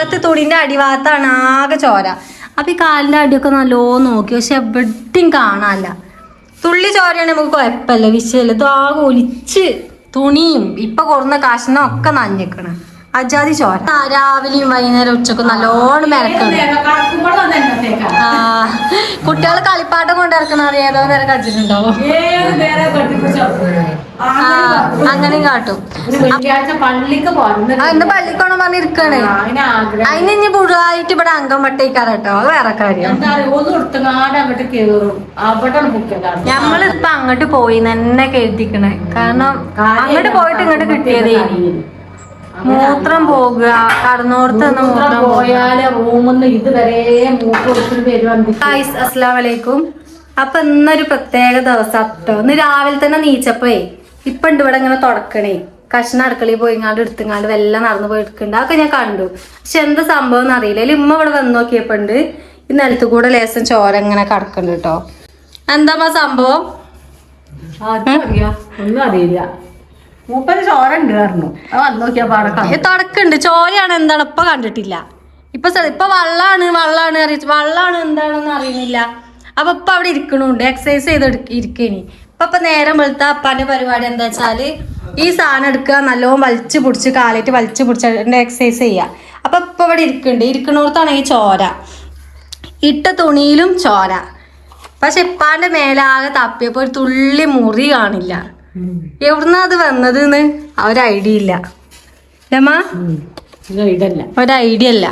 അടിഭാഗത്ത് തുണിന്റെ അടിഭാഗത്താണ് ആകെ ചോര. അപ്പൊ ഈ കാലിന്റെ അടിയൊക്കെ നല്ലോ നോക്കി. പക്ഷെ എവിടെയും കാണാനില്ല. തുള്ളി ചോരയാണെങ്കിൽ നമുക്ക് കുഴപ്പമില്ല. വിഷയമില്ല. ഇതാകെ ഒലിച്ച് തുണിയും ഇപ്പൊ കൊടുന്ന കാശിനൊക്കെ ഒക്കെ നഞ്ഞിക്കണ്. അജാതി ചോര. രാവിലെയും വൈകുന്നേരം ഉച്ചക്കും നല്ലോണം ആ കുട്ടികൾ കളിപ്പാട്ടം കൊണ്ട് ഇറക്കണ അറിയാതോ നേരം കടിച്ചിട്ടുണ്ടാവും. അങ്ങനെ കാട്ടും. പള്ളിക്ക് ഇന്ന് പള്ളിക്കോണം പറഞ്ഞിരിക്കാണ് അതിന് ഇനി പുതുതായിട്ട് ഇവിടെ അംഗം വെട്ടിക്കാറട്ടോ അത് വേറെ കാര്യം. എടുത്തങ്ങാണ്ട് അങ്ങോട്ട് പോയി തന്നെ കരുതിക്കണേ. കാരണം അങ്ങോട്ട് പോയിട്ട് ഇങ്ങോട്ട് കിട്ടിയതേ. മൂത്രം പോകുക കടന്നോർത്ത് മൂത്രം പോയാലേ റൂമിന്ന് ഇതുവരെ അസ്സലാം വലൈക്കും അപ്പൊ ഇന്നൊരു പ്രത്യേക ദിവസം കേട്ടോ ഇന്ന് രാവിലെ തന്നെ നീച്ചപ്പോ ഇപ്പൊ ഉണ്ട് ഇവിടെ ഇങ്ങനെ തുടക്കണേ. കഷ്ണ അടുക്കളയിൽ പോയിങ്ങാണ്ട് എടുത്തുങ്ങാണ്ട് എല്ലാം നടന്നു പോയി എടുക്കണ്ട. അതൊക്കെ ഞാൻ കണ്ടു. പക്ഷെ എന്താ സംഭവം എന്ന് അറിയില്ല. അതിൽ ഉമ്മ ഇവിടെ വന്ന് നോക്കിയപ്പോ ഉണ്ട് ഈ നിലത്ത് കൂടെ ലേശം ചോര ഇങ്ങനെ കിടക്കുന്നുണ്ട് കേട്ടോ എന്താ സംഭവം? ഒന്നും അറിയില്ല. മൂപ്പര് ചോര ഉണ്ട് പറഞ്ഞു ചോരയാണ് എന്താണ്? ഇപ്പൊ കണ്ടിട്ടില്ല. ഇപ്പൊ ഇപ്പൊ വള്ളാണ് വള്ളാണ് അറിയിച്ചു. വള്ളാണ് എന്താണെന്ന് അറിയുന്നില്ല. അപ്പൊ ഇപ്പൊ അവിടെ ഇരിക്കണുണ്ട്. എക്സസൈസ് ചെയ്ത് ഇരിക്കണി ഇപ്പൊ ഇപ്പൊ നേരം വെളുത്ത അപ്പാന്റെ പരിപാടി എന്താ വെച്ചാൽ ഈ സാധനം എടുക്കുക നല്ലോണം വലിച്ചു പിടിച്ച് കാലിട്ട് വലിച്ചു പിടിച്ച് എക്സസൈസ് ചെയ്യുക. അപ്പൊ ഇപ്പൊ ഇവിടെ ഇരിക്കുന്നുണ്ട് ഇരിക്കണോടത്താണെങ്കിൽ ചോര. ഇട്ട തുണിയിലും ചോര. പക്ഷെ ഇപ്പാന്റെ മേലാകെ തപ്പിയപ്പോ ഒരു തുള്ളി മുറി കാണില്ല. എവിടുന്നാ അത് വന്നത് എന്ന് ഒരു ഐഡിയ ഇല്ല. രമ? ഒരു ഐഡിയ അല്ല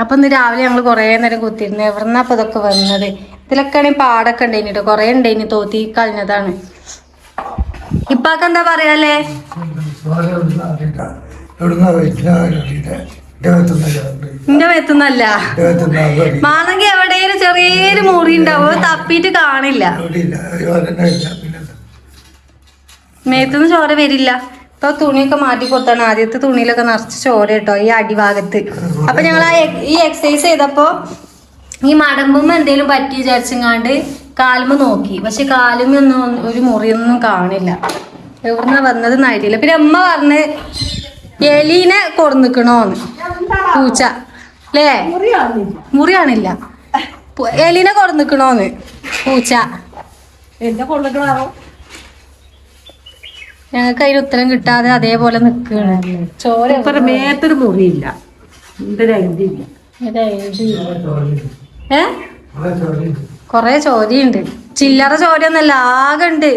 അപ്പൊ ഇന്ന് രാവിലെ ഞങ്ങൾ കുറേ നേരം കുത്തിയിരുന്നു. എവിടുന്നാ അപ്പൊ ഇതൊക്കെ വന്നത്? ഇതിലൊക്കെ ആണെങ്കിൽ പാടൊക്കെ ഉണ്ടായിന് കേട്ടോ കുറേ ഉണ്ടായിന് തോത്തി കളഞ്ഞതാണ്. ഇപ്പൊക്കെ എന്താ അറിയില്ല നിന്റെ മേത്തുന്നല്ല. മാണെങ്കിൽ എവിടെയും ചെറിയൊരു മുറി ഉണ്ടാവും. തപ്പിട്ട് തപ്പിയിട്ട് കാണില്ല. മേത്തുനിന്ന് ചോര വരില്ല. ഇപ്പൊ തുണിയൊക്കെ മാറ്റി കൊടുത്താണ് ആദ്യത്തെ തുണിയിലൊക്കെ നിറച്ച് ചോര കേട്ടോ ഈ അടിഭാഗത്ത്. അപ്പൊ ഞങ്ങൾ ആ ഈ എക്സസൈസ് ചെയ്തപ്പോ ഈ മടമ്പുമ്പോ എന്തേലും പറ്റി വിചാരിച്ചെങ്ങാണ്ട് കാലുമ്പ് നോക്കി. പക്ഷെ കാലും ഒന്നും ഒരു മുറിയൊന്നും കാണില്ല. എവിടുന്ന വന്നത് നായിട്ടില്ല പിന്നെ അമ്മ പറഞ്ഞ് എലീനെ കൊടുന്നിക്കണോന്ന്. പൂച്ച. അല്ലേ മുറിയാണില്ല. എലീനെ കൊടുന്നിക്കണോന്ന്. പൂച്ച. എന്റെ കൊള്ളിക്കണോ ഞങ്ങൾക്ക് അതിന് ഉത്തരം കിട്ടാതെ അതേപോലെ നിൽക്കുകയാണ്. ചോര മേത്തൊരു മുറിയില്ല. ഏ? കൊറേ ചോരയുണ്ട്. ചില്ലറ ചോരയൊന്നല്ല ആകെ ഉണ്ട്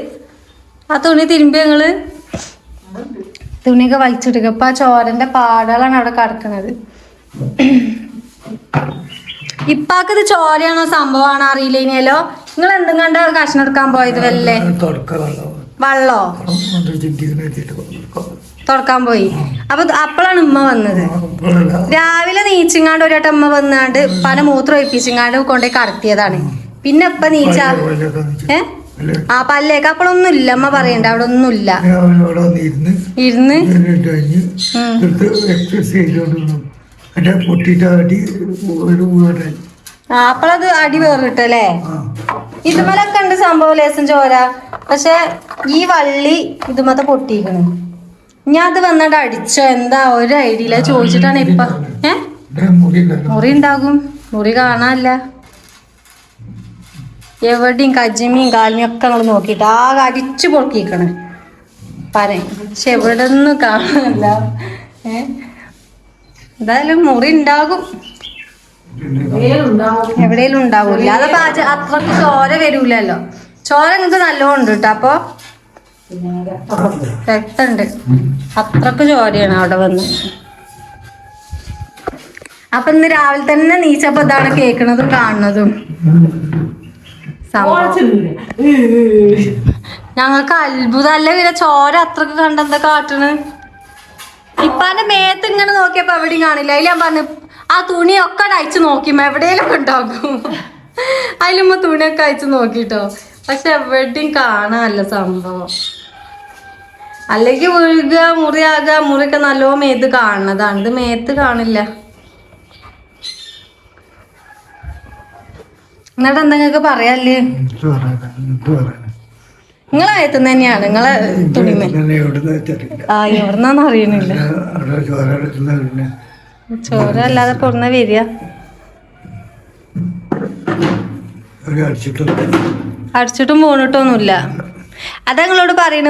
ആ തുണി തിരുമ്പി ഞങ്ങൾ തുണിയൊക്കെ വലിച്ചെടുക്കുക ഇപ്പൊ ആ ചോരന്റെ പാടുകളാണ് അവിടെ കിടക്കുന്നത്. ഇപ്പാക്കിത് ചോരയാണോ സംഭവമാണോ അറിയില്ല ഇനിയല്ലോ നിങ്ങൾ എന്തും കണ്ട കഷ്ണം എടുക്കാൻ പോയത് വല്ലേ വള്ളോ? തുറക്കാൻ പോയി. അപ്പൊ അപ്പോഴാണ് ഉമ്മ വന്നത്. രാവിലെ നീച്ചിങ്ങാണ്ട് ഒരു വട്ടം അമ്മ വന്നാണ്ട് പല മൂത്രം ഒഴിപ്പിച്ചിങ്ങാണ്ട് കൊണ്ടുപോയി കടത്തിയതാണ്. പിന്നെ ഇപ്പൊ നീച്ച? ഏ? ആ പല്ലേക്ക് അപ്പോഴൊന്നും ഇല്ല അമ്മ പറയണ്ട അവിടെ ഒന്നും ഇല്ല ഇരുന്ന്? എക്സസൈസ് പൊട്ടിട്ടാട്ടി ഒരു വീടായി ആ അപ്പോഴത് അടി വേറിട്ടല്ലേ? ആ ഇതുമലൊക്കെ ഉണ്ട് സംഭവം ലേസം ചോര. പക്ഷെ ഈ വള്ളി ഇതുമത്തെ പൊട്ടിക്കണ് ഞാൻ അത് വന്നിട്ട് അടിച്ചോ? എന്താ ഒരു ഐഡിയ ഇല്ല ചോദിച്ചിട്ടാണ് ഇപ്പൊ ഏ? മുറി ഉണ്ടാകും. മുറി കാണാനില്ല. എവിടെയും കജിമിയും കാലിമിയും ഒക്കെ നമ്മൾ നോക്കിയിട്ട് ആകെ അടിച്ചു പൊക്കിക്കണ് പറ പക്ഷെ എവിടെ ഒന്നും കാണാനില്ല. ഏ? എന്തായാലും മുറി ഉണ്ടാകും. എവിടെയും ഉണ്ടാവൂല അത് പാച അത്രയ്ക്ക് ചോര വരൂലല്ലോ. ചോര നിങ്ങൾക്ക് നല്ലോണം കേട്ടോ അപ്പൊ രക്തണ്ട് അത്രയ്ക്ക് ചോരയാണ് അവിടെ വന്ന്. അപ്പൊ ഇന്ന് രാവിലെ തന്നെ നീച്ചപ്പോ ഇതാണ് കേക്കണതും കാണുന്നതും. ഞങ്ങൾക്ക് അത്ഭുതല്ല പിന്നെ ചോര അത്രയ്ക്ക് കണ്ടെന്താ കാട്ടണ്? ഇപ്പാന്റെ മേത്ത് ഇങ്ങനെ നോക്കിയപ്പോ എവിടെയും കാണില്ല. അതിൽ ഞാൻ പറഞ്ഞു ആ തുണിയൊക്കെ അയച്ചു നോക്കി എവിടെയെങ്കിലും ഉണ്ടാക്കും. അതിലുമ്പോ തുണിയൊക്കെ അയച്ചു നോക്കിട്ടോ. പക്ഷെ എവിടെയും കാണാനല്ല സംഭവം. അല്ലെങ്കിൽ വീഴുക മുറിയാകുക മുറിയൊക്കെ നല്ലോ മേത്ത് കാണുന്നതാണ്. ഇത് മേത്ത് കാണില്ല. എന്നിട്ട് എന്തെങ്കിലും പറയാല്ലേ നിങ്ങൾ പറയാനാ തന്നെയാണ് നിങ്ങളെ തുണിമേ ആ എവിടുന്നാന്ന് അറിയണില്ല. ചോര ചോര അല്ലാതെ വരിക അടിച്ചിട്ടും പോണിട്ടൊന്നുമില്ല അതാ നിങ്ങളോട് പറയണ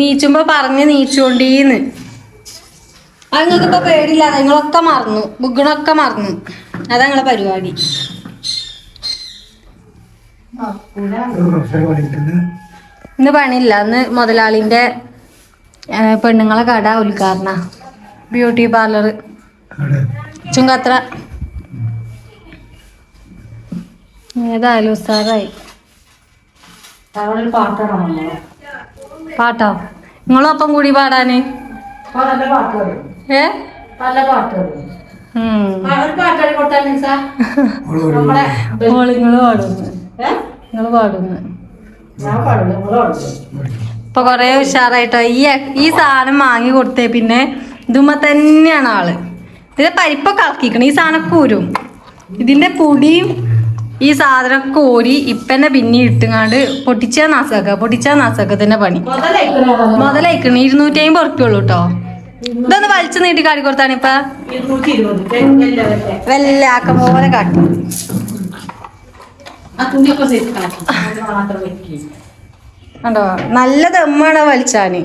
നീച്ചുമ്പോ പറഞ്ഞ് നീച്ചോണ്ടീന്ന്. അത് നിങ്ങൾക്ക് ഇപ്പൊ പേടില്ല നിങ്ങളൊക്കെ മറന്നു. ബുഗണൊക്കെ മറന്നു. അതാ നിങ്ങളെ പരിപാടി. ഇന്ന് പണിയില്ല. ഇന്ന് മുതലാളിന്റെ പെണ്ണുങ്ങളെ കട ഉദ്ഘാടന. Beauty parlour Chungathara. ഏതായാലും ഉസാറായി പാട്ടോ? നിങ്ങളും ഒപ്പം കൂടി പാടാന്? ഏ? നല്ല പാട്ട് പാടുന്നു? നിങ്ങൾ പാടുന്നു ഇപ്പൊ കൊറേ ഉഷാറായിട്ടോ. ഈ ഈ സാധനം വാങ്ങി കൊടുത്തേ പിന്നെ ഇതുമ്മ തന്നെയാണ് ആൾ. ഇതിന്റെ പരിപ്പൊക്കെ ഇളക്കിക്കണം ഈ സാധനം കൂരും ഇതിന്റെ പൊടിയും ഈ സാധനം കോരി ഇപ്പന്നെ പിന്നെ ഇട്ടുങ്ങാണ്ട് പൊട്ടിച്ചാ നാസാക്ക. പൊട്ടിച്ചാ തന്നെ പണി. മുതലയക്കണം. ഇരുന്നൂറ്റി അമ്പത് ഉറപ്പുള്ളൂ കേട്ടോ ഇതൊന്ന് വലിച്ചു നീട്ടി കാട്ടി കൊടുത്താണ് ഇപ്പൊ. ഇരുന്നൂറ്റി ഇരുപത് വലിയ വലിയ വല്ല ആക്കം. പോലെ കാട്ടി കണ്ടോ? നല്ല ദമ്മാണ് വലിച്ചാന്?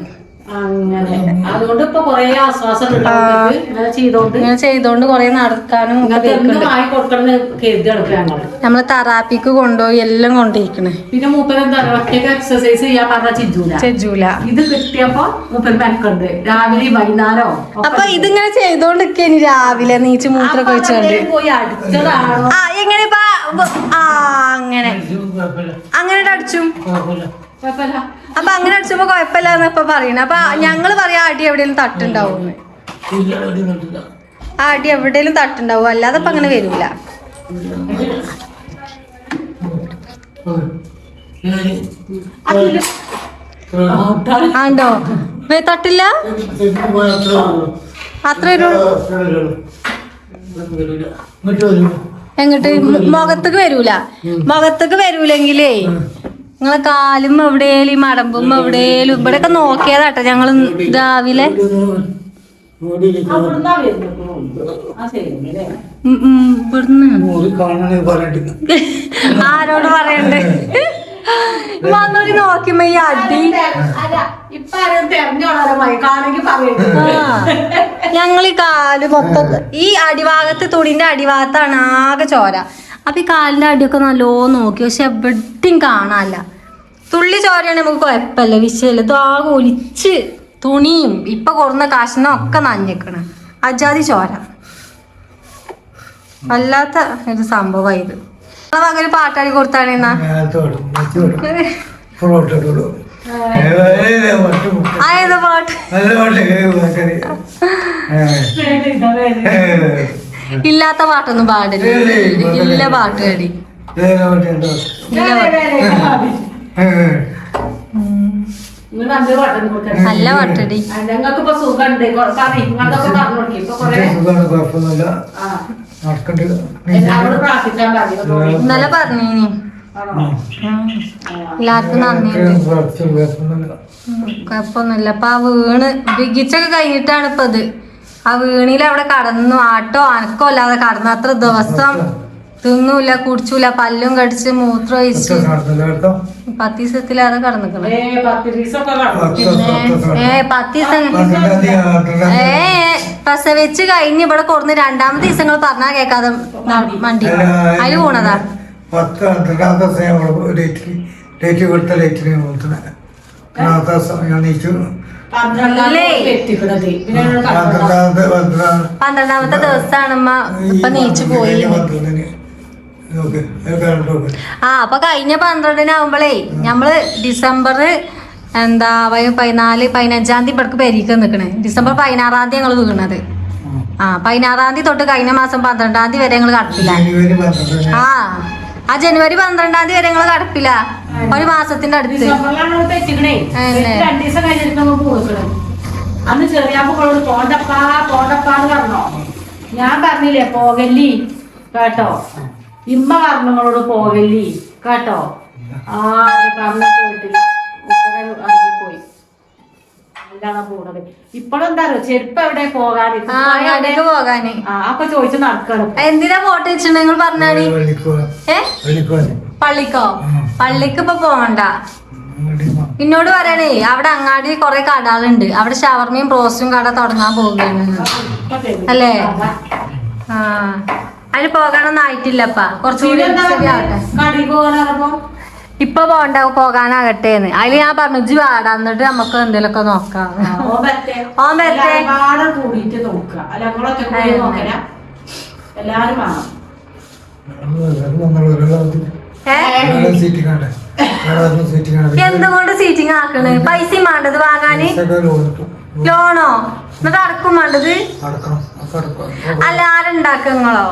അങ്ങനെ. അതുകൊണ്ട് ഇപ്പൊ കൊറേ ആശ്വാസം ഇങ്ങനെ ചെയ്തോണ്ട്. കൊറേ നടക്കാനും നമ്മൾ തറാപ്പിക്ക് കൊണ്ടുപോയി എല്ലാം കൊണ്ടിരിക്കണേ പിന്നെ മൂപ്പര് എന്താ പറയാ ഒറ്റയ്ക്ക് എക്സസൈസ് ചെയ്യാൻ പറഞ്ഞ ചിജൂല ചെജൂല ഇത് കിട്ടിയപ്പോ മൂപ്പര് മെനക്കുണ്ട്. രാവിലെ വൈകുന്നേരോ അപ്പൊ ഇതിങ്ങനെ ചെയ്തോണ്ടിരിക്കേനി രാവിലെ നീച്ച് മൂത്ര കഴിച്ചോണ്ട് വെച്ചോണ്ട് പോയി അടിച്ചതാണോ? ആ എങ്ങനെ ഇപ്പൊ ആ അങ്ങനെ. അങ്ങനെ അടിച്ചും. കുഴപ്പമില്ല. അപ്പൊ അങ്ങനെ അടിച്ചപ്പോ കുഴപ്പമില്ലാന്ന് ഇപ്പൊ പറയണ അപ്പൊ ഞങ്ങൾ പറയാ അടി എവിടെയെങ്കിലും തട്ടുണ്ടാവും ആ അടി എവിടെയെങ്കിലും തട്ടുണ്ടാവും. അല്ലാതെ ഇപ്പൊ അങ്ങനെ വരില്ല ആണ്ടോ തട്ടില്ല? അത്ര എങ്ങോട്ട്? മുഖത്തേക്ക് വരൂല. മുഖത്തേക്ക് വരൂലെങ്കിലേ നിങ്ങളെ കാലും എവിടെയും മടമ്പും എവിടെയും ഇവിടെയൊക്കെ നോക്കിയതാട്ടോ ഞങ്ങൾ രാവിലെ. ആരോട് പറയണ്ടേ? വന്നോടി നോക്കിയമ്മ ഈ അടി. ഞങ്ങൾ ഈ കാൽ മൊത്തം ഈ അടിഭാഗത്ത് തുണിന്റെ അടിഭാഗത്താണ് ആകെ ചോര. അപ്പൊ ഈ കാലിന്റെ അടിയൊക്കെ നല്ലോ നോക്കി. പക്ഷെ എവിടെയും കാണാല്ല തുള്ളി ചോരയാണെങ്കിൽ നമുക്ക് കുഴപ്പമില്ല. വിഷയമില്ല ആകെ ഒലിച്ച് തുണിയും ഇപ്പൊ കൊടുന്ന കാശിനും ഒക്കെ നഞ്ഞിക്കണ് അജാതി ചോര. വല്ലാത്ത ഒരു സംഭവമായി ഇത്. മകന് പാട്ടാടി കൊടുത്താണെന്നാ ഇല്ലാത്ത പാട്ടൊന്നും പാടില്ല. ഇല്ല പാട്ട് ഇല്ല നിങ്ങൾ നല്ല പാട്ടം? കൊടുക്കണം നല്ല പാട്ടടി ഞങ്ങൾക്ക് ഇപ്പൊ സുഖമുണ്ട് കറി. നിങ്ങളൊക്കെ പറഞ്ഞു കൊടുക്കി. ഇപ്പൊ കൊറേ കുഴപ്പമൊന്നുമില്ല. ആ. നടക്കണ്ട്. എല്ലാവരോടും പ്രാർത്ഥിക്കാൻ പറഞ്ഞു. ഇന്നലെ പറഞ്ഞീനി. ആണോ? എല്ലാവർക്കും നന്ദിയുണ്ട് കുഴപ്പമൊന്നുമില്ല ഉം, കുഴപ്പമൊന്നുമില്ല. അപ്പൊ ആ വീണ് ബിഗിച്ചൊക്കെ കഴിഞ്ഞിട്ടാണ് ഇപ്പൊ അത് ആ വീണിൽ അവിടെ കടന്നു. ആട്ടോ അനക്കോ അല്ലാതെ കടന്നു. അത്ര ദിവസം തിന്നൂല കുടിച്ചൂല പല്ലും കടിച്ച് മൂത്രം ഒഴിച്ച് പത്ത് ദിവസത്തിലേറെ കടന്നിക്കണം. ഏ പത്ത് ദിവസം ഏ പ്രസവിച്ച് കഴിഞ്ഞ് ഇവിടെ കൊടുന്ന് രണ്ടാമത്തെ ദിവസങ്ങൾ പറഞ്ഞാ കേക്കാതെ വണ്ടി. മണ്ടി അതിൽ പോണതാ? പത്ത് പന്ത്രണ്ടാമത്തെ ദിവസം ഞാൻ ഇവിടെ ഡേറ്റ് ഡേറ്റ് കൊടുത്ത ഡേറ്റിന് കൊടുത്തത്. പന്ത്രണ്ടാമത്തെ ദിവസം ഞാൻ നീച്ചു. പന്ത്രണ്ടാം എത്തിക്കണത്. പിന്നെ ഞങ്ങൾ കടന്നു. പന്ത്രണ്ടാമത്തെ ദിവസമാണ് ഉമ്മ ഇപ്പൊ നീച്ചു പോയി. ആ അപ്പൊ കഴിഞ്ഞ പന്ത്രണ്ടിനാവുമ്പളേ ഞമ്മൾ ഡിസംബർ എന്താ പതിനാല് പതിനഞ്ചാം തീയതി ഇവർക്ക് പെരീക്ക് നിൽക്കണേ ഡിസംബർ പതിനാറാം തീയതി ഞങ്ങൾ വീണത് ആ പതിനാറാം തീയതി തൊട്ട് കഴിഞ്ഞ മാസം പന്ത്രണ്ടാം തീയതി വരെ ഞങ്ങൾ കടപ്പില്ല. ആ ആ ജനുവരി പന്ത്രണ്ടാം തീയതി വരെ ഞങ്ങൾ കടപ്പില്ല. ഒരു മാസത്തിന്റെ അടുത്ത്. അന്ന് ചെറിയാമ്പുകളോട് പോണ്ടപ്പാ പോണ്ടപ്പാന്ന് പറഞ്ഞോ. ഞാൻ പറഞ്ഞില്ലേ പോകല്ലി കേട്ടോ. ഇമ്മ പോവല്ലേ? പോകല്ലി കേട്ടോ ആരും പറഞ്ഞ കേട്ടില്ല. ഉത്തരം പോയി. നല്ല അങ്ങാടിയിലാണ് പോണത്. ഇപ്പോഴെന്താ അറിയോ ചെരുപ്പ് എവിടെ പോകാൻ ആ അങ്ങാടിക്ക് പോകാന്. ആ അപ്പൊ ചോദിച്ചു നടക്കണം എന്തിനാ പറഞ്ഞാണി വെള്ളിക്കോ പള്ളിക്കോ പള്ളിക്ക് ഇപ്പൊ പോകണ്ട. എന്നോട് പറയണേ അവിടെ അങ്ങാടി കൊറേ കടകളുണ്ട് അവിടെ ഷവർമയും ബ്രോസ്റ്റും കട തുടങ്ങാൻ പോവുകയാണ് അല്ലേ? ആ. അതിന് പോകാനൊന്നും ആയിട്ടില്ലപ്പാ. കുറച്ചുകൂടി ശരിയാവട്ടെ. കടയിൽ പോകാനപ്പോ ഇപ്പൊ പോണ്ട പോകാനാകട്ടേന്ന് അതിൽ ഞാൻ പറഞ്ഞു ഇജ്ജ് വാടാ എന്നിട്ട് നമുക്ക് എന്തെങ്കിലുമൊക്കെ നോക്കാം. ഓൻ വരട്ടെ. എല്ലാരും എന്തുകൊണ്ട് സീറ്റിംഗ് ആക്കണ്? പൈസയും വേണ്ടത് വാങ്ങാന് ലോണോ? എന്നിട്ട് അടക്കും വേണ്ടത്? അല്ല ആരുണ്ടാക്കങ്ങളോ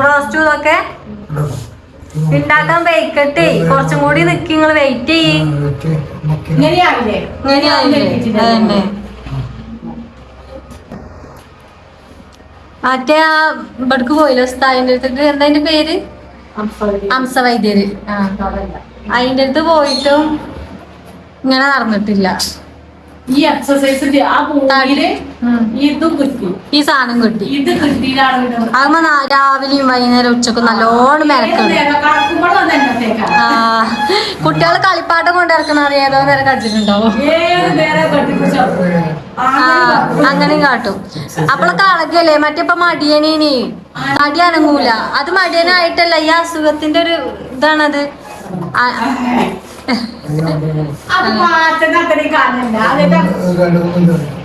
ബ്രോസ്റ്റൂ ഒക്കെ ഉണ്ടാക്കാൻ വെയിക്കട്ടെ കുറച്ചും കൂടി നിക്കി നിങ്ങൾ വെയിറ്റ് ചെയ്യേ. മറ്റേ ആ ഇവിടക്ക് പോയില്ലോ ഉസ്താദിന്റെ അടുത്തേക്ക് എന്താ അതിന്റെ പേര്? അംസ വൈദ്യര് ആ അതിന്റെ അടുത്ത് പോയിട്ടും ഇങ്ങനെ നടന്നിട്ടില്ല. ഈ എക്സസൈസിന്റെ ആ ഭൂമിയിൽ ഉം. ഇതും കിട്ടി. ഈ സാധനം കിട്ടി. ഇത് പിന്നെ അതുമ്പോ രാവിലെയും വൈകുന്നേരം ഉച്ചക്കും നല്ലോണം ആ കുട്ടികൾ കളിപ്പാട്ടം കൊണ്ടിറക്കണ അറിയാതോ നേരെ കടിച്ചിട്ടുണ്ടാവും ഏത് നേരം ആ അങ്ങനെയും കാട്ടും. അപ്പോളൊക്കെ അളകല്ലേ മറ്റേപ്പ മടിയനേനി. തടി അനങ്ങൂല അത് മടിയനായിട്ടല്ല ഈ അസുഖത്തിന്റെ ഒരു ഇതാണത്.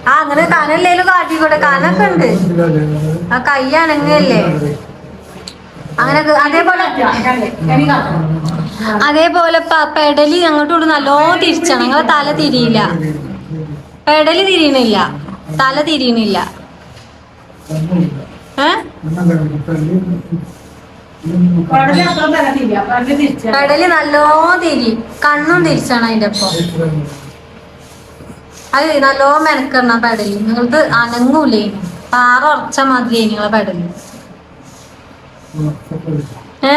ആ, അങ്ങനെ കനല്ലേലും കാട്ടിക്കൂടെ. കനൊക്കെ ഉണ്ട് ആ കൈ അനങ്ങല്ലേ അങ്ങനെ അതേപോലെ അതേപോലെ പെടലി അങ്ങോട്ടും നല്ലോ തിരിച്ചാണ്. ഞങ്ങളെ തല തിരിയില്ല. പെടലി തിരിയണില്ല. തല തിരിയണില്ല. വളരെ നല്ലോ തിരി. കണ്ണും തിരിച്ചാണ് അതിന്റെ ഒപ്പം. അത് നല്ലോ മെനക്കണ പെടൽ. നിങ്ങൾക്ക് അനങ്ങൂലേ പാറ ഉറച്ച മതി നിങ്ങളെ പടലി. ഏ?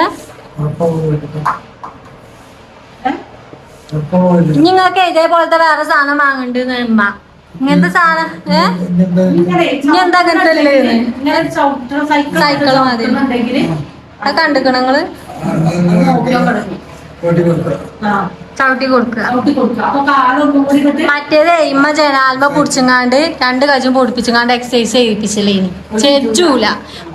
നിങ്ങൾക്ക് ഇതേപോലത്തെ വേറെ സാധനം വാങ്ങണ്ടെന്ന് ഉമ്മ. ഇങ്ങനത്തെ സാധനം? എന്താ അങ്ങനത്തെ സൈക്കിൾ സൈക്കിൾ മതി. അത് കണ്ടിക്കണ നിങ്ങൾ? ചവിട്ടി കൊടുക്കുക. മറ്റേത് ഇമ്മ ജനാൽമ പൊടിച്ചങ്ങാണ്ട് രണ്ട് കജും പൊടിപ്പിച്ചങ്ങാണ്ട് എക്സസൈസ് ചെയ്യിപ്പിച്ചില്ലേനി ചെജൂല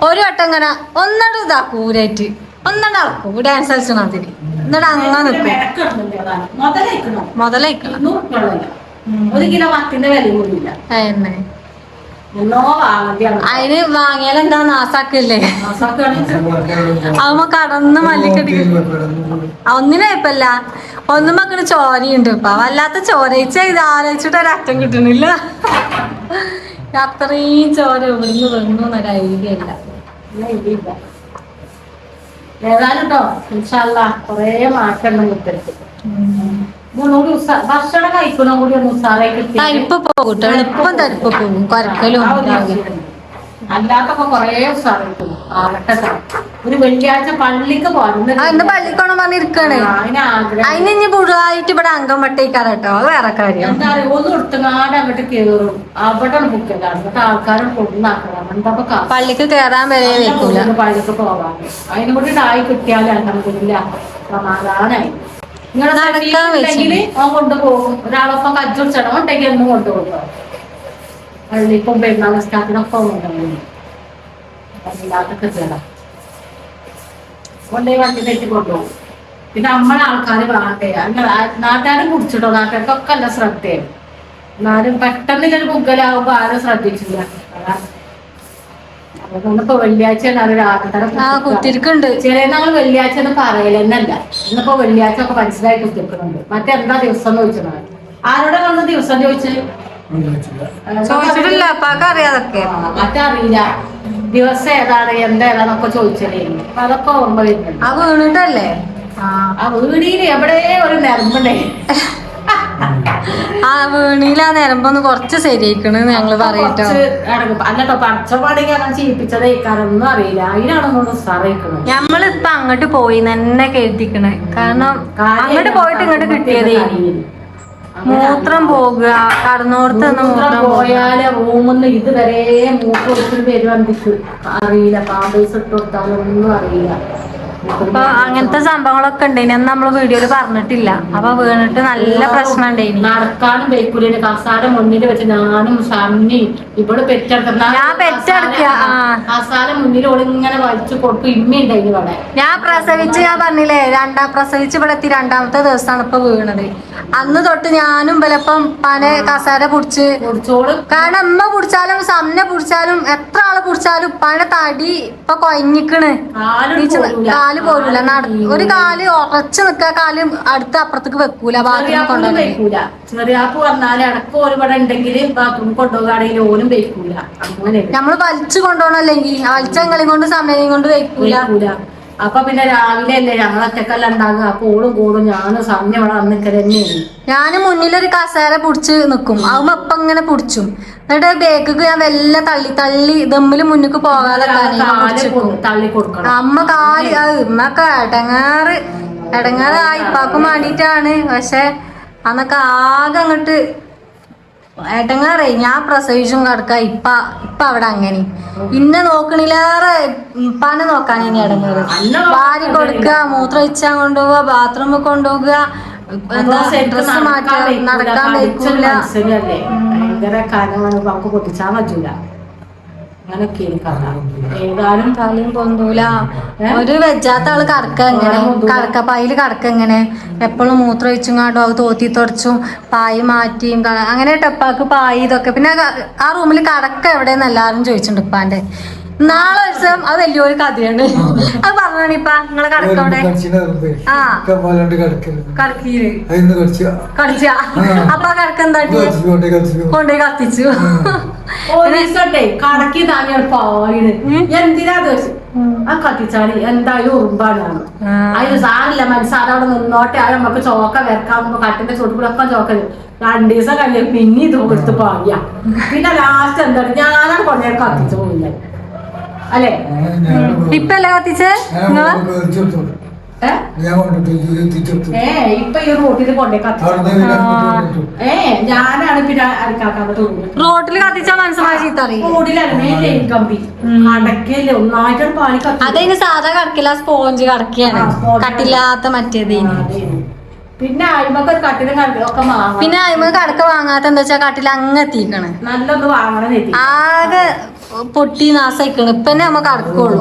ഒരു വട്ടം ഇങ്ങനെ ഒന്നണ്ട് ഇതാക്കൂരായിട്ട് ഒന്നണ്ട് അളക്കും ഡാൻസ് കളിച്ചു അതിന് എന്നിട്ട് അങ്ങനെ നിൽക്കും. മുതലേക്കണം ഒരു കിലോ പത്തിന്റെ വില കൂടിയില്ല. എന്നോ അതിന് വാങ്ങിയാൽ എന്താ നാസാക്കല്ലേ? അമ്മ കടന്ന് മല്ലിക്കടി ഒന്നിനും ഇപ്പല്ല ഒന്നും മക്കൾ ചോരയുണ്ട് ഇപ്പൊ. വല്ലാത്ത ചോരയിച്ച ഇത് ആലോചിച്ചിട്ട് ഒരറ്റം കിട്ടണില്ല. അത്രയും ചോര ഇവിടുന്ന് വരുന്നു എന്നൊരു ഐഡിയ ഇല്ല ഏതായാലും കേട്ടോ ഇൻഷാല്ല കൊറേ മാറ്റം കിട്ടരുത് ഒന്നുകൂടി ഭക്ഷണം കഴിക്കണം കൂടി ഒന്ന് ഉസാറായി കിട്ടി തരിപ്പ് പോകും എളുപ്പം തരിപ്പ് പോകും. കുരക്കലും അല്ലാത്തൊക്കെ കൊറേ ഉസാറായിട്ടു ആകട്ടെ ട്ടോ. ഒരു വെള്ളിയാഴ്ച പള്ളിക്ക് ഇന്ന് പള്ളിക്കോണം പറഞ്ഞിരിക്കാണ് അതിന് ഇനി പുതുതായിട്ട് ഇവിടെ അംഗം വെട്ടിക്കാറ് കേട്ടോ. അത് വേറെ കാര്യം. എന്താ പറയാ ഒന്ന് എടുത്തുങ്ങാട് അങ്ങോട്ട് കേറും. അവിടെ ബുക്ക് ചെയ്താണ് എന്നിട്ട് ആൾക്കാരെ കൊണ്ടാക്കണം എന്താ പള്ളിക്ക് കേറാൻ വരെ പള്ളിക്ക് പോകാൻ. അതിനും കൂടി ആയി കിട്ടിയാലും അങ്ങനെ സമാധാനായി. നിങ്ങളെ നടക്കാൻ ഉണ്ടെങ്കിൽ അവൻ കൊണ്ടുപോകും. ഒരാളൊപ്പം കജ്ജുടിച്ചടം ഉണ്ടെങ്കിൽ എന്നും കൊണ്ടുപോകും. പള്ളിക്കും പെരുന്നാൾ നിസ്കാരത്തിനൊക്കെ കൊണ്ടുപോകും കൊണ്ടുപോയി വണ്ടി തെറ്റി കൊണ്ടുപോകും. പിന്നെ നമ്മളെ ആൾക്കാർ വേണ്ടേ അങ്ങനെ നാട്ടുകാരും കുടിച്ചിട്ടോ നാട്ടുകാർക്കൊക്കെ അല്ല ശ്രദ്ധയാണ്. എന്നാലും പെട്ടെന്ന് ഇങ്ങനെ മുഗ്ഗലാവുമ്പോ ആരും ശ്രദ്ധിച്ചില്ല. ഇപ്പൊ വെള്ളിയാഴ്ചയാണ് കുത്തിരിക്കുണ്ട്. ചില നാൾ വെള്ളിയാഴ്ച എന്ന് പറയലെന്നല്ല. ഇന്നിപ്പോ വെള്ളിയാഴ്ച ഒക്കെ മനസ്സിലായി കുത്തിരിക്കുന്നുണ്ട്. മറ്റെന്താ ദിവസം എന്ന് ചോദിച്ചത്? ആരോടെ വന്ന ദിവസം ചോദിച്ചത് ചോദിച്ചിട്ടില്ല. മറ്ററിയില്ല ദിവസം ഏതാണ് എന്താ ഏതാന്നൊക്കെ ചോദിച്ചതേ. അപ്പൊ അതൊക്കെ ഓർമ്മ വരുന്നുണ്ട്. ആ വീണിട്ടല്ലേ? ആ ആ വീടിയിൽ എവിടെ ഒരു നിരമ്പുണ്ടേ. ആ വീണില്ല നിരമ്പൊന്ന് കുറച്ച് ശരിയാക്കണ് ഞങ്ങൾ പറയട്ടോ. അല്ലട്ടോ പച്ചപ്പാടേക്ക് അങ്ങനെ ചെയ്യിപ്പിച്ചത് ഒന്നും അറിയില്ല. അതിനാണെന്നോട് ഉസാറായിക്കണം ഞമ്മളിപ്പൊ അങ്ങോട്ട് പോയി തന്നെ കരുതിക്കണേ. കാരണം അങ്ങോട്ട് പോയിട്ട് ഇങ്ങോട്ട് കിട്ടിയതേ മൂത്രം പോകുക കടന്നോർത്ത് മൂത്രം പോയാൽ റൂമിന്ന് ഇതുവരെ മൂത്രം ഒത്തിരി പേര് വന്നിട്ട് അറിയില്ല. പാമ്പേഴ്സ് ഇട്ട് കൊടുത്താലൊന്നും അറിയില്ല. അപ്പൊ അങ്ങനത്തെ സംഭവങ്ങളൊക്കെ ഉണ്ടായിന് അന്ന് നമ്മൾ വീഡിയോയിൽ പറഞ്ഞിട്ടില്ല. അപ്പൊ വീണിട്ട് നല്ല പ്രശ്നം ഉണ്ടായിരുന്നു നടക്കാനും വെയ്ക്കൂലിന്റെ കസാര മുന്നിൽ വെച്ച് ഞാനും സമ്മി ഇവിടെ പെറ്റെടുക്കുന്ന ഞാൻ പെറ്റെടുക്ക. കസാര മുന്നിൽ ഓൾ ഇങ്ങനെ വലിച്ചു കൊടുക്കും. ഇമ്മ ഉണ്ടായിന് ഇവിടെ ഞാൻ പ്രസവിച്ച് ഞാൻ പറഞ്ഞില്ലേ രണ്ടാം പ്രസവിച്ച് ഇവിടെ എത്തി രണ്ടാമത്തെ ദിവസമാണ് ഇപ്പൊ വീണത്. അന്ന് തൊട്ട് ഞാനും ബലപ്പം പനെ കസാര പിടിച്ച് കാരണം അമ്മ പിടിച്ചാലും സമ്മ പിടിച്ചാലും എത്ര ആൾ പിടിച്ചാലും പന തടി ഇപ്പൊ കൊയഞ്ഞിക്കണ്. കാലും. കാൽ പോരൂല നട- ഒരു കാൽ ഉറച്ചു നിക്ക കാൽ അടുത്ത അപ്പുറത്തേക്ക് വെക്കൂല ബാത്റൂമിൽ കൊണ്ടുപോയി ചെറിയാപ്പ് പറഞ്ഞാൽ ഉണ്ടെങ്കിൽ അങ്ങനെ നമ്മൾ വലിച്ചു കൊണ്ടുപോകണല്ലെങ്കിൽ വലിച്ചങ്ങളെയും കൊണ്ട് സമയം കൊണ്ട് വെക്കൂല. അപ്പൊ പിന്നെ രാവിലെ അല്ലേ ഞങ്ങളൊറ്റക്കല്ല ഉണ്ടാകുക അപ്പൊ ഓളും കൂടും. ഞാനും സമയം ഇവിടെ വന്ന് തന്നെയാണ് ഞാൻ മുന്നിലൊരു കസേര പിടിച്ച് നിക്കും. അവന് അപ്പൊ ഇങ്ങനെ പിടിച്ചും. എന്നിട്ട് ബേക്ക് ഞാൻ വല്ല തള്ളി തള്ളി ദമ്മിൽ മുന്നിക്ക് പോകാതെ തള്ളി കൊടുക്കണം. അമ്മ കാൽ ഉമ്മക്ക് എടങ്ങാറ് എടങ്ങാറായി. ഇപ്പാക്കും വേണ്ടിട്ടാണ് പക്ഷെ അന്നൊക്കെ ആകെ അങ്ങോട്ട് എടങ്ങാറേ ഞാൻ പ്രസവിച്ചും കിടക്ക. ഇപ്പ ഇപ്പ അവിടെ അങ്ങനെ. ഇന്നെ നോക്കണില്ലാറെ ഇപ്പാനെ നോക്കാൻ ഇനി എടങ്ങാറ് വാരി കൊടുക്കുക മൂത്രം വെച്ചാൽ കൊണ്ടുപോവുക ബാത്റൂമിൽ കൊണ്ടുപോകുക എന്താ ഡ്രസ് മാറ്റുക നടക്കാൻ മനുഷ്യനല്ലേ? ഭയങ്കര കനമാണ് നമുക്ക് പൊട്ടിച്ചാൻ പറ്റൂല. അങ്ങനൊക്കെയാണ് കഥ. ഏതാനും തലയും പൊന്തൂല. ഒരു വെജാത്ത ആൾ കടക്ക എങ്ങനെ? കടക്ക പായിൽ എങ്ങനെ എപ്പോഴും മൂത്രം ഒഴിച്ചുങ്ങാണ്ടും അത് തോത്തി തുടച്ചും പായ് മാറ്റിയും അങ്ങനെ ടെപ്പാക്ക് പായ് ഇതൊക്കെ. പിന്നെ ആ റൂമിൽ കടക്ക എവിടെയെന്ന് എല്ലാരും ചോദിച്ചിട്ടുണ്ട് ഇപ്പാന്റെ നാളെ ഒരു ദിവസം അത് വലിയൊരു കഥയാണ്. അത് പറഞ്ഞാണിപ്പ നിങ്ങളെ കടക്ക അവിടെ? ആ. പോലാണ്ട് കിടക്കരുത് കടക്കീര് അതിന്ന് കടിച്ച. കടിച്ച. അപ്പൊ കടക്ക് എന്താട്ടി കൊണ്ടേ കത്തിച്ചു. കടക്കി താങ്ങിയാണ് എന്തിനാ ആ കത്തിച്ചാൽ എന്തായാലും ഉറുമ്പാണ് ആ. അതിന് സാറില്ല മനസ്സാതെ അവിടെ നിന്നോട്ടെ. അത് നമുക്ക് ചോക്ക വരക്കാവുമ്പോ കട്ടിന്റെ ചുട്ടുകൂടൊക്കെ ചോക്ക. രണ്ടു ദിവസം കഴിഞ്ഞ പിന്നെ ഇത് കൊടുത്ത് പിന്നെ ലാസ്റ്റ് എന്താണ്? ഞാനാണ് കൊണ്ടേ കത്തിച്ചു പോയില്ല അല്ലേ? ഇപ്പല്ലേ അല്ലേ കത്തിച്ചേ? ഇപ്പൊ ഈ റോട്ടിൽ കൊണ്ടേ. ഏ ഞാനാണ് പിന്നെ അരക്കാക്കാന്ന് തോന്നുന്നത് റോട്ടിൽ കത്തിച്ചാ മനസ്സിലായി ചീത്ത അറിയും റോഡിലല്ലേ ലൈൻ കമ്പി? അടക്കല്ലേ ഒന്നായിട്ട് അതതിന് സാധാ കടക്കില്ല സ്പോഞ്ച് കടക്കിയാണ്. sponge. കട്ടില്ലാത്ത മറ്റേത് പിന്നെ കട്ടിലും പിന്നെ അതിന് കടക്ക വാങ്ങാത്ത എന്താ വെച്ചാ കട്ടിൽ അങ്ങ് എത്തിക്കണേ നല്ലൊന്ന് വാങ്ങണം ആകെ പൊട്ടി നാസായിക്കണ്. ഇപ്പൊ തന്നെ നമ്മ കടക്കുള്ളൂ.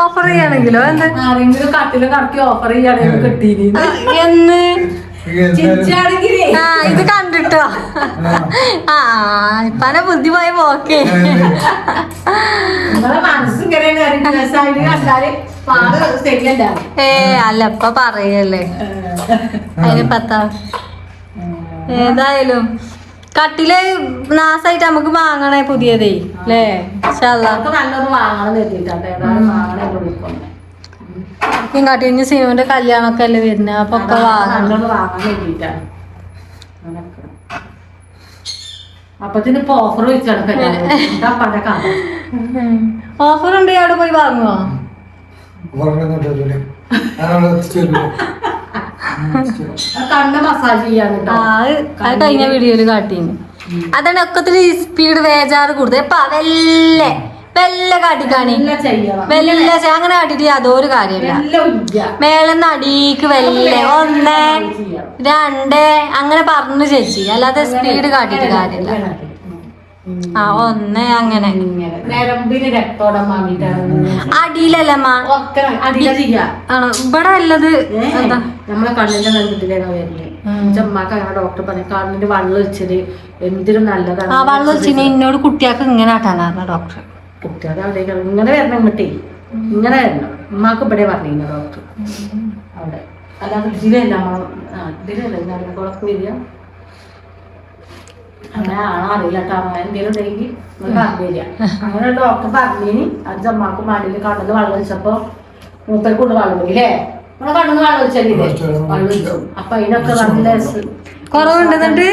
ഓഫർ ഏ ചെയ്യണെങ്കിലോ? എന്ത്? ആരെങ്കിലും കട്ടിലും ഓഫർ ചെയ്യാണെങ്കിൽ കിട്ടീനി. ആ, എന്ന്? ആ ഇത് കണ്ടിട്ടോ? ആ ഇപ്പനെ ബുദ്ധി പോയ പോക്കേ. ഏ അല്ല ഇപ്പൊ പറയല്ലേ. അതിന് പത്താ ഏതായാലും കട്ടിൽ നാസായിട്ട് നമുക്ക് വാങ്ങണേ പുതിയതേ അല്ലേ ഈ കട്ടിഞ്ഞ് സിനുവിന്റെ കല്യാണമൊക്കെ അല്ലേ വരുന്നത് അപ്പൊ ഒക്കെ വാങ്ങണം ഓഫർ ഉണ്ട് അവിടെ പോയി വാങ്ങുവോ കണ്ണ് മസാജ് ചെയ്യാൻ അത് കഴിഞ്ഞ വീഡിയോയിൽ കാട്ടീന്. അതാണ് ഒക്കത്തിൽ സ്പീഡ് വേജാറ് കൂടുതൽ. വെല്ലെ വെല്ല കാട്ടിക്കാണി. വെല്ല അങ്ങനെ കാട്ടിട്ട് യാതൊരു കാര്യമില്ല. മേലെന്ന് അടിക്ക് വെല്ല ഒന്ന് രണ്ട് അങ്ങനെ പറഞ്ഞു ചേച്ചി. അല്ലാതെ സ്പീഡ് കാട്ടിട്ട് കാര്യമില്ല. ആ ഒന്ന് അങ്ങനെ. നരമ്പിന് രക്തോടം വാങ്ങിയിട്ടാണ്. അടിയിലല്ലമ്മ ഒക്കെ അടിയില ചെയ്യാ. ആണോ ഇവിടെ ഉള്ളത് എന്താ? നമ്മളെ കണ്ണിന്റെ നരമ്പത്തിലാണ് വരുന്നത് ചെമ്മാക്ക് അങ്ങനെ ഡോക്ടർ പറഞ്ഞു കണ്ണിന്റെ വെള്ളം ഒഴിച്ചത് എന്തിനും നല്ലതാണ്. ആ വെള്ളം വെച്ചിന് എന്നോട് കുട്ടിയാക്ക് ഇങ്ങനെ ആട്ടാനായിരുന്നു ഡോക്ടർ കുട്ടികളെ ഇങ്ങനെ വരണം ഇങ്ങോട്ടേ. ഇങ്ങനെ വരണം. ഉമ്മാക്ക് ഇവിടെ ഡോക്ടർ അവിടെ. അല്ലാതെ ഇതിലല്ല ഇതിലല്ല വരിക അങ്ങനെ ആണോ അറിയില്ല കേട്ടോ അങ്ങനെ എന്തെങ്കിലും ഉണ്ടെങ്കിൽ അങ്ങനെ ഡോക്ടർ പറഞ്ഞിനി. അത് ജമ്മാക്ക് മടിയിൽ കണ്ണിന് വെള്ളം ഒഴിച്ചപ്പോ മൂപ്പര് കൊണ്ട് വെള്ളം പോയില്ലേ നമ്മളെ കണ്ണിന് വെള്ളം വെച്ചല്ലേ വെള്ളം അപ്പൊ അതിനൊക്കെ നല്ല കുറവുണ്ടെന്നുണ്ട്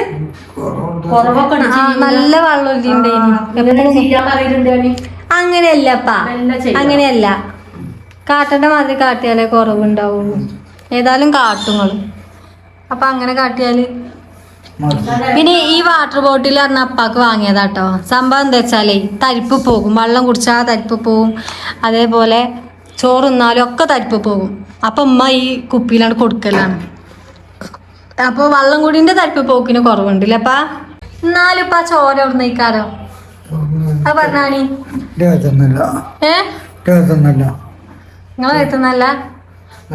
കുറവൊക്കെ നല്ല വെള്ളം. അങ്ങനെയല്ലപ്പാ. അങ്ങനെയല്ല. കാട്ടേണ്ട മാതിരി കാട്ടിയാലേ കുറവുണ്ടാവുള്ളൂ. ഏതായാലും കാട്ടുങ്ങൾ അപ്പൊ അങ്ങനെ കാട്ടിയാൽ പിന്നെ ഈ വാട്ടർ ബോട്ടിൽ പറഞ്ഞ അപ്പാക്ക് വാങ്ങിയതാട്ടോ. സംഭവം എന്താ വെച്ചാലേ തരിപ്പ് പോകും. വെള്ളം കുടിച്ചാൽ തരിപ്പ് പോകും. അതേപോലെ ചോറ് ചോറുന്നാലും ഒക്കെ തരിപ്പ് പോകും. അപ്പൊ ഉമ്മ ഈ കുപ്പിയിലാണ് കൊടുക്കലാണ്. അപ്പൊ വെള്ളം കുടിന്റെ തരിപ്പ് പോക്കിന് കുറവുണ്ടല്ലേ അപ്പാ? എന്നാലും ഇപ്പൊ ആ ചോര എവിടുന്നേക്കാരോ അത് പറഞ്ഞാണി ഏ? നിങ്ങൾ എത്തുന്നല്ല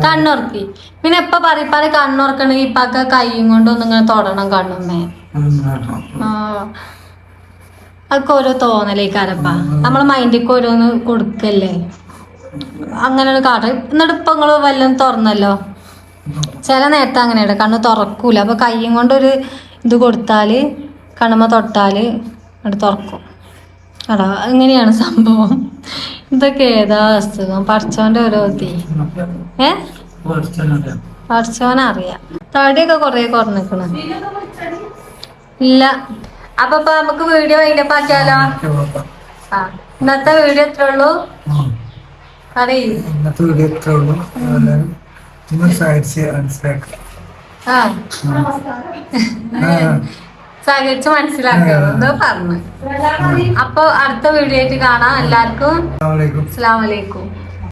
കണ്ണുറക്കി. പിന്നെ എപ്പ പറയിപ്പാൽ കണ്ണുറക്കണെങ്കിൽ ഇപ്പൊക്കെ കൈയും കൊണ്ടൊന്നും ഇങ്ങനെ തൊടണം കണ്ണുമ്മേ. അതൊക്കെ ഓരോ തോന്നലേക്കാരപ്പ. നമ്മളെ മൈൻഡിക്ക് ഓരോന്ന് കൊടുക്കല്ലേ. അങ്ങനെ കാട്ട. എന്നിട്ട് ഇപ്പൊ നിങ്ങൾ വല്ലതും തുറന്നല്ലോ? ചില നേരത്തെ അങ്ങനെയാണ്. കണ്ണ് തുറക്കൂല. അപ്പൊ കൈയും കൊണ്ടൊരു ഇത് കൊടുത്താൽ കണ്ണുമ്മ തൊട്ടാൽ അത് തുറക്കും. എടാ അങ്ങനെയാണ് സംഭവം? ഇതൊക്കെ ഏതാ അസുഖം? പഠിച്ചോന്റെ ഓരോ തീ ഏ? പഠിച്ചോനറിയാം തടിയൊക്കെ കൊറേ കുറഞ്ഞിക്കണ് ഇല്ല. അപ്പൊ നമുക്ക് വീഡിയോ അതിന്റെ ആക്കിയാലോ? ആ ഇന്നത്തെ വീഡിയോ എത്ര ഉള്ളൂ. അറിയില്ല ഇന്നത്തെ വീഡിയോ ഉള്ളൂ. ആ. സഹകരിച്ച് മനസ്സിലാക്കുന്നത് പറഞ്ഞു. അപ്പൊ അടുത്ത വീഡിയോ ആയിട്ട് കാണാം. എല്ലാവർക്കും അസ്സാം അസ്സലാമലൈക്കും